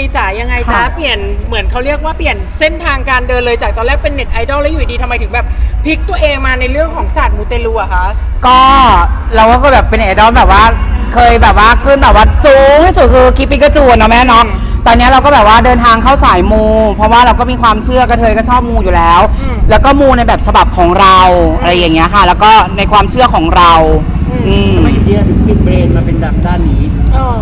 ลีจ๋ายังไงจ๊ะค่ะ เปลี่ยนเหมือนเขาเรียกว่าเปลี่ยนเส้นทางการเดินเลยจากตอนแรกเป็นเน็ตไอดอลแล้วอยู่ดีทำไมถึงแบบพลิกตัวเองมาในเรื่องของศาสตร์มูเตลูอะคะ ก็เราก็แบบเป็นไอดอลแบบว่าเคยแบบว่าขึ้นแบบว่าสูงที่สุดคือคิปปิกาจูนเนาะแม่เนาะตอนนี้เราก็แบบว่าเดินทางเข้าสายมู เพราะว่าเราก็มีความเชื่อกระเทยก็ชอบมูอยู่แล้วแล้วก็มูในแบบฉบับของเราอะไรอย่างเงี้ยค่ะ แล้วก็ในความเชื่อของเรา อืม ทำไมอยู่ดีเราถึงปิดเบรนมาเป็นดับด้านนี้ เออ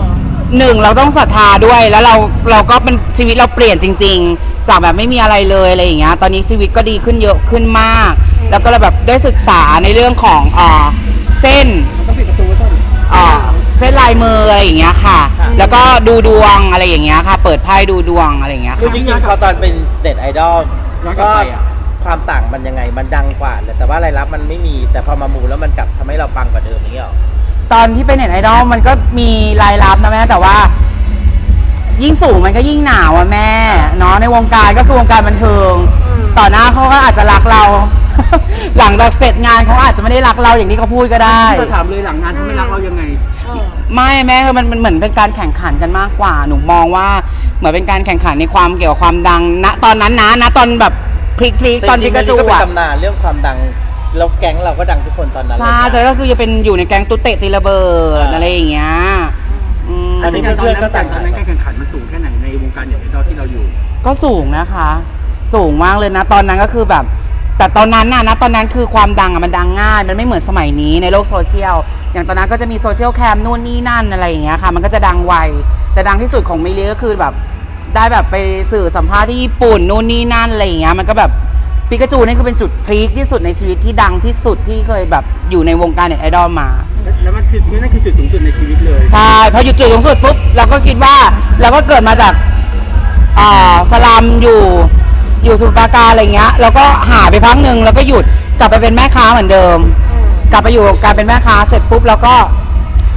หนึ่งเราต้องศรัทธาด้วยแล้วเราเราก็เป็นชีวิตเราเปลี่ยนจริง ๆ จากแบบไม่มีอะไรเลยอะไรอย่างเงี้ยตอนนี้ชีวิตก็ดีขึ้นเยอะขึ้นมาก แล้วก็เราแบบได้ศึกษาในเรื่องของอ่าเส้นต้องปิดประตูไว้ก่อนอ่าเส้นลายมืออะไรอย่างเงี้ยค่ะ แล้วก็ดูดวงอะไรอย่างเงี้ยค่ะ เปิดไพ่ดูดวงอะไรอย่างเงี้ยคือค่ะจริงๆพอตอนเป็นเด็ดไอดอลย้อนกลับก็ไปอะความต่างมันยังไงมันดังกว่าแต่ว่ารายรับมันไม่มีแต่พอมามูแล้วมันกลับทำให้เราปังกว่าเดิมอย่างเงี้ยหรอ ตอนที่เป็นเน็ตไอดอลมันก็มีรายรับนะแม่แต่ว่า ยิ่งสูงมันก็ยิ่งหนาวอะแม่เนาะในวงการก็คือวงการบันเทิง ต่อหน้าเขาก็อาจจะรักเรา หลังจากเสร็จงานเขาอาจจะไม่ได้รักเราอย่างที่เขาพูดก็ได้ ที่เราถามเลยหลังงานเขาไม่รักเรายังไงเออไม่แม่คือมันมันเหมือนเป็นการแข่งขันกันมากกว่า หนูมองว่าเหมือนเป็นการแข่งขันในความเกี่ยวกับความดังณตอนนั้นนะณตอนแบบพลิกพลิกตอนจพิริงๆกามันจูก็เป็นอะ ตำนานเรื่องความดัง แล้วแก๊งเราก็ดังทุกคนตอนนั้นใช่เลยแต่นะก็คือจะเป็นอยู่ในแก๊งตุ๊เตะตีระเบิดอ่าอะไรอย่างเงี้ยอืมอันนี้ตอนเพื่อนๆก็นั้นต่างตอนนั้นการแข่งขันมันสูงแค่ไหนในวงการเน็ตไอดอลที่เราอยู่ ก็สูงนะคะ สูงมากเลยนะ ตอนนั้นก็คือแบบ แต่ตอนนั้นน่ะนะตอนนั้นคือความดังอะมันดังง่าย มันไม่เหมือนสมัยนี้ในโลกโซเชียลอย่างตอนนั้นก็จะมีโซเชียลแคมนู่นนี่นั่นอะไรอย่างเงี้ยค่ะ มันก็จะดังไวแต่ดังที่สุดของมิลลีก็คือแบบ ได้แบบไปสื่อสัมภาษณ์ที่ญี่ปุ่นนู่นนี่นั่นอะไรอย่างเงี้ยมันก็แบบ ปิกาจูนี่คือเป็นจุดพลิกที่สุดในชีวิตที่ดังที่สุดที่เคยแบบอยู่ในวงการเน็ตไอดอลมา แล้วมันคือนั่นคือจุดสูงสุดในชีวิตเลยใช่พอหยุดจุดสูงสุดปุ๊บเราก็คิดว่าเราก็เกิดมาจากอ่าสลัมอยู่อยู่สมุทรปราการอะไรเงี้ยแล้วก็หายไปพักหนึ่งแล้วก็หยุดกลับไปเป็นแม่ค้าเหมือนเดิม กลับไปอยู่กับการเป็นแม่ค้าเสร็จปุ๊บแล้วก็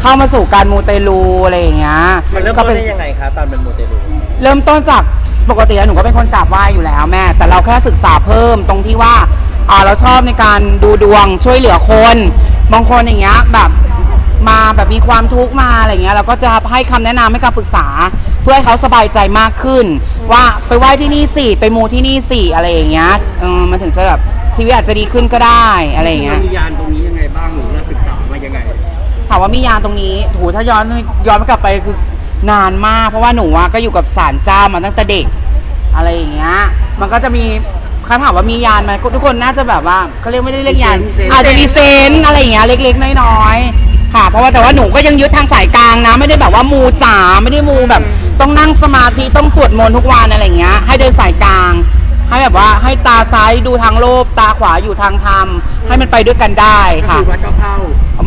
เข้ามาสู่การมูเตลูอะไรอย่างเงี้ยมันเริ่มก็ต้นเป็นได้ยังไงคะตอนเป็นโมเตลู เริ่มต้นจาก ปกติแล้วหนูก็เป็นคนกราบไหว้อยู่แล้วแม่ แต่เราแค่ศึกษาเพิ่มตรงที่ว่าอ่าเราชอบในการดูดวงช่วยเหลือคน บางคนอย่างเงี้ยแบบมาแบบมีความทุกข์มาอะไรเงี้ยเราก็จะให้คำแนะนำให้คำปรึกษา เพื่อให้เขาสบายใจมากขึ้น ว่าไปไหว้ที่นี่สิไปมูที่นี่สิอะไรอย่างเงี้ยเออมันถึงจะแบบชีวิตอาจจะดีขึ้นก็ได้อะไรอย่างเงี้ยเรามียานตรงนี้ยังไงบ้างหรือเราศึกษามายังไง ถามว่ามียานตรงนี้โหถ้าย้อนย้อนกลับไปคือนานมาก เพราะว่าหนูอะก็อยู่กับศาลเจ้ามาตั้งแต่เด็ก อะไรอย่างเงี้ย มันก็จะมีเขาถามว่ามียานไหมทุกคนน่าจะแบบว่าเขาเรียกไม่ได้เรียกยานมีเซนส์ อาจจะมีเซนส์อะไรอย่างเงี้ยเล็กๆน้อยๆค่ะ เพราะว่าแต่ว่าหนูก็ยังยึดทางสายกลางนะ ไม่ได้แบบว่ามูจ๋าไม่ได้มูแบบต้องนั่งสมาธิต้องสวดมนต์ทุกวันอะไรอย่างเงี้ย ให้เดินสายกลาง ให้แบบว่าให้ตาซ้ายดูทางโลภตาขวาอยู่ทางธรรมให้มันไปด้วยกันได้ก็ค่ะ คือวัดก็เข้า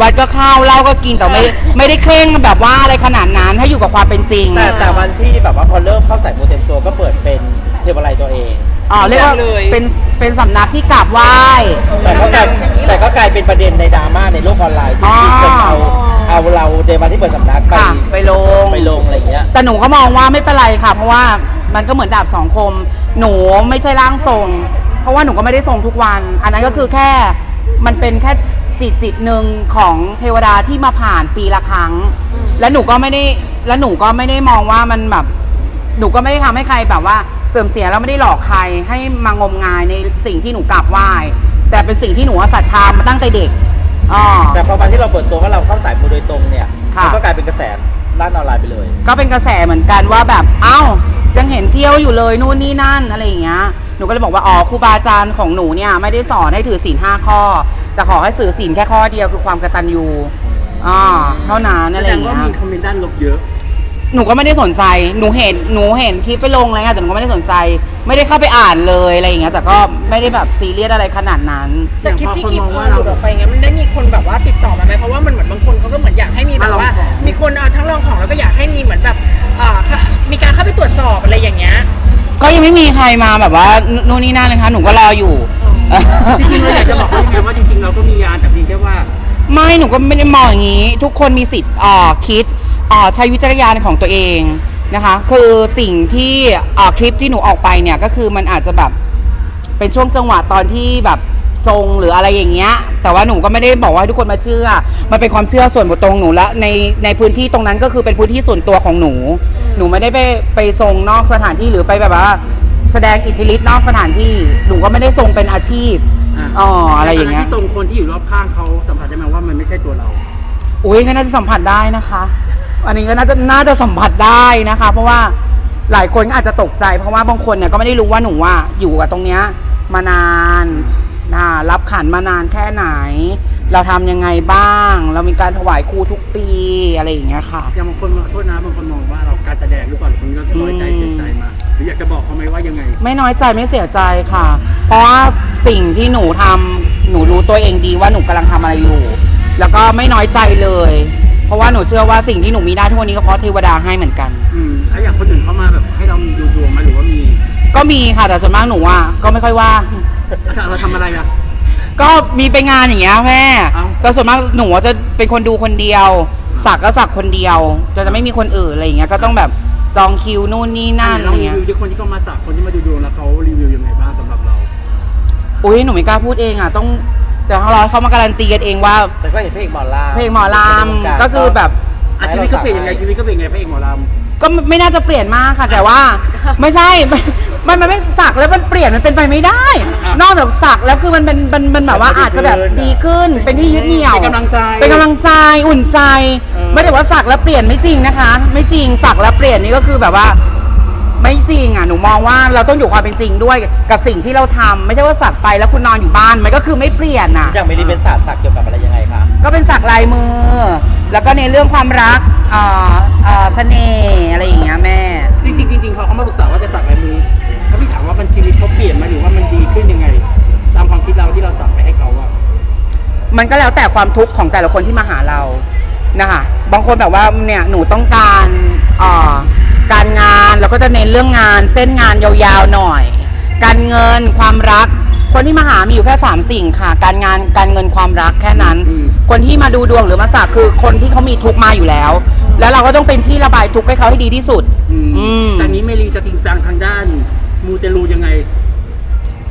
วัดก็เข้าเหล้าก็กินแต่ไม่ไม่ได้เคร่งแบบว่าอะไรขนาดนั้นให้อยู่กับความเป็นจริงแต่แต่วันที่แบบว่าพอเริ่มเข้าสายมูเต็มตัวก็เปิดเป็นเทวไลยตัวเองอ๋อเรียกว่าเลยเป็นเป็นสำนักที่กราบไหว้แต่ก็กลายแต่ก็กลายเป็นประเด็นในดราม่าในโลกออนไลน์ที่อ๋อมีคนเอาเอาเราเดวันที่เปิดสำนักไปค่ะไปลงไปลงอะไรอย่างเงี้ยแต่หนูก็มองว่าไม่เป็นไรค่ะเพราะว่ามันก็เหมือนดาบสองคม หนูไม่ใช่ร่างทรง เพราะว่าหนูก็ไม่ได้ทรงทุกวัน อันนั้นก็คือแค่มันเป็นแค่ จิตจิตหนึ่งของเทวดาที่มาผ่านปีละครั้ง และหนูก็ไม่ได้และหนูก็ไม่ได้มองว่ามันแบบหนูก็ไม่ได้ทำให้ใครแบบว่าเสื่อมเสียแล้วไม่ได้หลอกใครให้มางมงายในสิ่งที่หนูกราบไหว้แต่เป็นสิ่งที่หนูศรัทธามาตั้งแต่เด็กอ๋อ แต่พอวันที่เราเปิดตัวว่าเราเข้าสายมูโดยตรงเนี่ยค่ะ มันก็กลายเป็นกระแสด้านออนไลน์ไปเลย ก็เป็นกระแสเหมือนกันว่าแบบเอ้ายังเห็นเที่ยวอยู่เลยนู่นนี่นั่นอะไรอย่างเงี้ยหนูก็เลยบอกว่าอ๋อครูบาอาจารย์ของหนูเนี่ยไม่ได้สอนให้ถือศีลห้าข้อ แต่ขอให้สื่อศีลแค่ข้อเดียวคือความกตัญญูอ่าเท่านั้นแสอะไรดองย่างว่าเงี้ย มีคอมเมนต์ด้านลบเยอะ หนูก็ไม่ได้สนใจ หนูเห็น หนูเห็นคลิปไปลงอะไรเงี้ยแต่หนูก็ไม่ได้สนใจ ไม่ได้เข้าไปอ่านเลยอะไรอย่างเงี้ย แต่ก็ไม่ได้แบบซีเรียสอะไรขนาดนั้น จากคลิปที่คลิปอย่างพอคนมองว่าหเราลุดออกไปเงี้ยมันได้มีคนแบบว่าติดต่อมาไหมเพราะว่ามันเหมือนบางคนเขาก็เหมือนอยากให้มีแบบว่า มาลองของ มีคนเอาทั้งลองของแล้วก็อยากให้มีเหมือนแบบอ่าค่ะมีการเข้าไปตรวจสอบอะไรอย่างเงี้ย ก็ยังไม่มีใครมาแบบว่านู่นนี่นั่นเลยค่ะ หนูก็รออยู่ จริงๆเราอยากจะบอกว่ายังไงว่าจริงๆ เราก็มียานแต่เพียงแค่ว่า ไม่หนูก็ไม่ได้มองอย่างนี้ ทุกคนมีสิทธิ์อ่อคิดอ่อใช้วิจารณญาณของตัวเองนะคะ คือสิ่งที่อ่อคลิปที่หนูออกไปเนี่ยก็คือมันอาจจะแบบเป็นช่วงจังหวะตอนที่แบบทรงหรืออะไรอย่างเงี้ย แต่ว่าหนูก็ไม่ได้บอกว่าให้ทุกคนมาเชื่อ มันเป็นความเชื่อส่วนบุคคลของหนูและในในพื้นที่ตรงนั้นก็คือเป็นพื้นที่ส่วนตัวของหนู หนูไม่ได้ไปไปทรงนอกสถานที่หรือไปแบบว่า แสดงอิทธิฤทธิ์นอกสถานที่ หนูก็ไม่ได้ทรงเป็นอาชีพะอ๋ออะไรอย่างเงี้ยที่ส่งคนที่อยู่รอบข้างเขาสัมผัสได้ไหมว่ามันไม่ใช่ตัวเรา อุ้ยก็น่าจะสัมผัสได้นะคะ อันนี้ก็น่าจะน่าจะสัมผัสได้นะคะ เพราะว่าหลายคนก็อาจจะตกใจ เพราะว่าบางคนเนี่ยก็ไม่ได้รู้ว่าหนูว่าอยู่กับตรงเนี้ยมานานนะรับขันมานานแค่ไหน เราทำยังไงบ้าง เรามีการถวายครูทุกปีอะไรอย่างเงี้ยค่ะอย่างบางคนมาโทษนะบางคนมองว่าเราการแสดงหรือเปล่าคนนี้เราจะน้อยใจอืมเสียใจมาหรืออยาก จะบอกเขาไหมว่ายังไง ไม่น้อยใจไม่เสียใจค่ะ เพราะว่าสิ่งที่หนูทำหนูรู้ตัวเองดีว่าหนูกำลังทำอะไรอยู่ แล้วก็ไม่น้อยใจเลย เพราะว่าหนูเชื่อว่าสิ่งที่หนูมีได้ทุกวันนี้ก็เพราะเทวดาให้เหมือนกัน อืมแล้วอย่างคนอื่นเขามาแบบให้เราดูดวงไหมาหรือว่ามีก็มีค่ะแต่ส่วนมากหนูอะก็ไม่ค่อยว่าง แล้วเราทำอะไรอะ ก็มีไปงานอย่างเงี้ยแม่เอ้า ก็ส่วนมากหนูจะเป็นคนดูคนเดียว สักก็สักคนเดียวจะจะไม่มีคนอื่นอะไรอย่างเงี้ยก็ต้องแบบ จองคิวนู่นนี่นั่นไหอะไรลองรีเงี้ยวิวที่คนที่เขามาสักคนที่มาดูดวงแล้วเขารีวิวยังไงบ้างสำหรับเรา อุ้ยหนูไม่กล้าพูดเองอะต้องแต่เขารอเขามาการันตีกันเองว่า แต่ก็เห็นเพลงหมอลำเพลงหมอลำก็คือแบบอาชีวิตก็เปลี่ยนยังไงชีวิตก็เปลี่ยนยังไงพระเอกหมอลำ ก็ไม่น่าจะเปลี่ยนมากค่ะ แต่ว่า ไม่ใช่ มันมันไม่สักแล้วมันเปลี่ยนมันเป็นไปไม่ได้อะนอกจากสักแล้วคือมันเป็นมันมันแบบว่าอาจจะแบบดีขึ้นเป็นที่ยึดเหนี่ยวเป็นกำลังใจเป็นกำลังใจอุ่นใจเออไม่ได้ว่าสักแล้วเปลี่ยนไม่จริงนะคะ ไม่จริงสักแล้วเปลี่ยนนี่ก็คือแบบว่า ไม่จริงอะหนูมองว่าเราต้องอยู่ความเป็นจริงด้วยกับสิ่งที่เราทำไม่ใช่ว่าสักไปแล้วคุณนอนอยู่บ้านมันก็คือไม่เปลี่ยนอะ อย่างไม่ได้เป็นศาสตร์สักเกี่ยวกับอะไรยังไงคะ ก็เป็นสักลายมือ แล้วก็ในเรื่องความรักเอ่อเอ่อเสน่ห์อะไรอย่างเงี้ยแม่ จริงๆจริงๆพอเขามาปรึกษาว่าจะสักลายมือถ้าพี่ถามว่ามันชีวิตเขาเปลี่ยนไหมหรือว่ามันดีขึ้นยังไง ตามความคิดเราที่เราสักไปให้เขาอะมันก็แล้วแต่ความทุกข์ของแต่ละคนที่มาหาเรานะคะบางคนแบบว่าเนี่ยหนูต้องการเอ่อการงานเราก็จะเน้นเรื่องงานเส้นงานยาวๆหน่อย การเงินความรัก คนที่มาหามีอยู่แค่สามสิ่งค่ะ การงานการเงินความรักแค่นั้น คนที่มาดูดวงหรือมาสักคือคนที่เขามีทุกข์มาอยู่แล้ว แล้วเราก็ต้องเป็นที่ระบายทุกข์ให้เขาให้ดีที่สุด อืม จากนี้เมลีจะจริงจังทางด้าน มูเตลูยังไง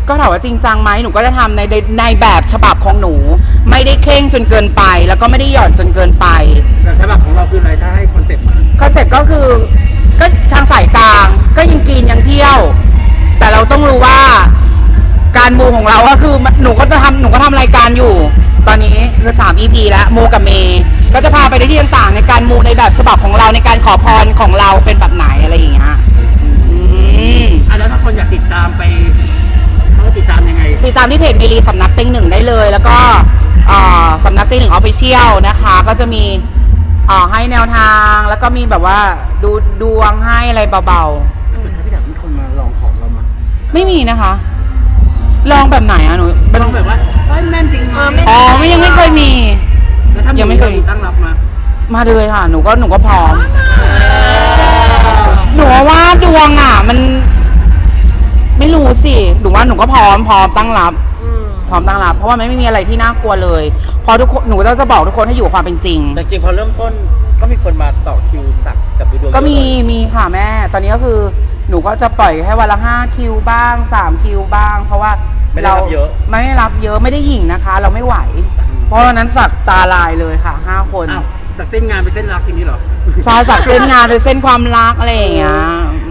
ก็ถามว่าจริงจังไหมหนูก็จะทำในในในแบบฉบับของหนู ไม่ได้เข่งจนเกินไป แล้วก็ไม่ได้หย่อนจนเกินไปแต่ฉบับของเราคืออะไรถ้าให้คอนเซ็ปต์มาคอนเซ็ปต์ก็คือก็ทางสายกลางก็ยังกินยังเที่ยว แต่เราต้องรู้ว่าการมูของเราก็คือหนูก็จะทำหนูก็ทำรายการอยู่ ตอนนี้คือสาม EP แล้วมูกับเมย์ก็จะพาไปในที่ต่างๆ ในการมูในแบบฉบับของเราในการขอพรของเราเป็นแบบไหนอะไรอย่างเงี้ยอืมอะแล้วถ้าคนอยากติดตามไปเขาติดตามยังไง ติดตามที่เพจเมลีสำนักเต็งหนึ่งได้เลย แล้วก็เอ่อสำนักเต็งหนึ่งออฟฟิเชียลนะคะ ก็จะมีเอ่อให้แนวทางแล้วก็มีแบบว่าดูดวงให้อะไรเบาสุดท้ายพี่ถามมีคนมาลองของเรามา ๆ ไม่มีนะคะ ลองแบบไหนอะหนูเป็นลองแบบว่าเอ้ยแม่นจริงไหมอ๋อไม่ยังไม่เคยมี แล้วถ้ายังไม่เคย ตั้งรับมามาเลยค่ะ หนูก็หนูก็พร้อม หนูว่าดวงอะ มัน ไม่รู้สิหนูว่าหนูก็พร้อมพร้อมตั้งรับพร้อมตั้งรับ เพราะว่ามันไม่มีอะไรที่น่ากลัวเลยเพอทุกคนหนูก็จะบอกทุกคนให้อยู่กับความเป็นจริง แต่จริงๆพอเริ่มต้นก็มีคนมาต่อคิวสักกับดูดวงก็มีเยอะเลยมีค่ะแม่ ตอนนี้ก็คือหนูก็จะปล่อยแค่วันละห้าคิวบ้างสามคิวบ้าง เพราะว่า ไม่ได้รับเยอะ ไม่ได้รับเยอะไม่ได้หยิ่งนะคะ เราไม่ไหว เพราะวันนั้นสักตาลายเลยค่ะห้าคนอ้าวจากเส้นงานไปเส้นรักอย่างนี้เหรอ ใช่สักเส้นงานเป็นเส้นความรักอะไรอย่างเงี้ยอื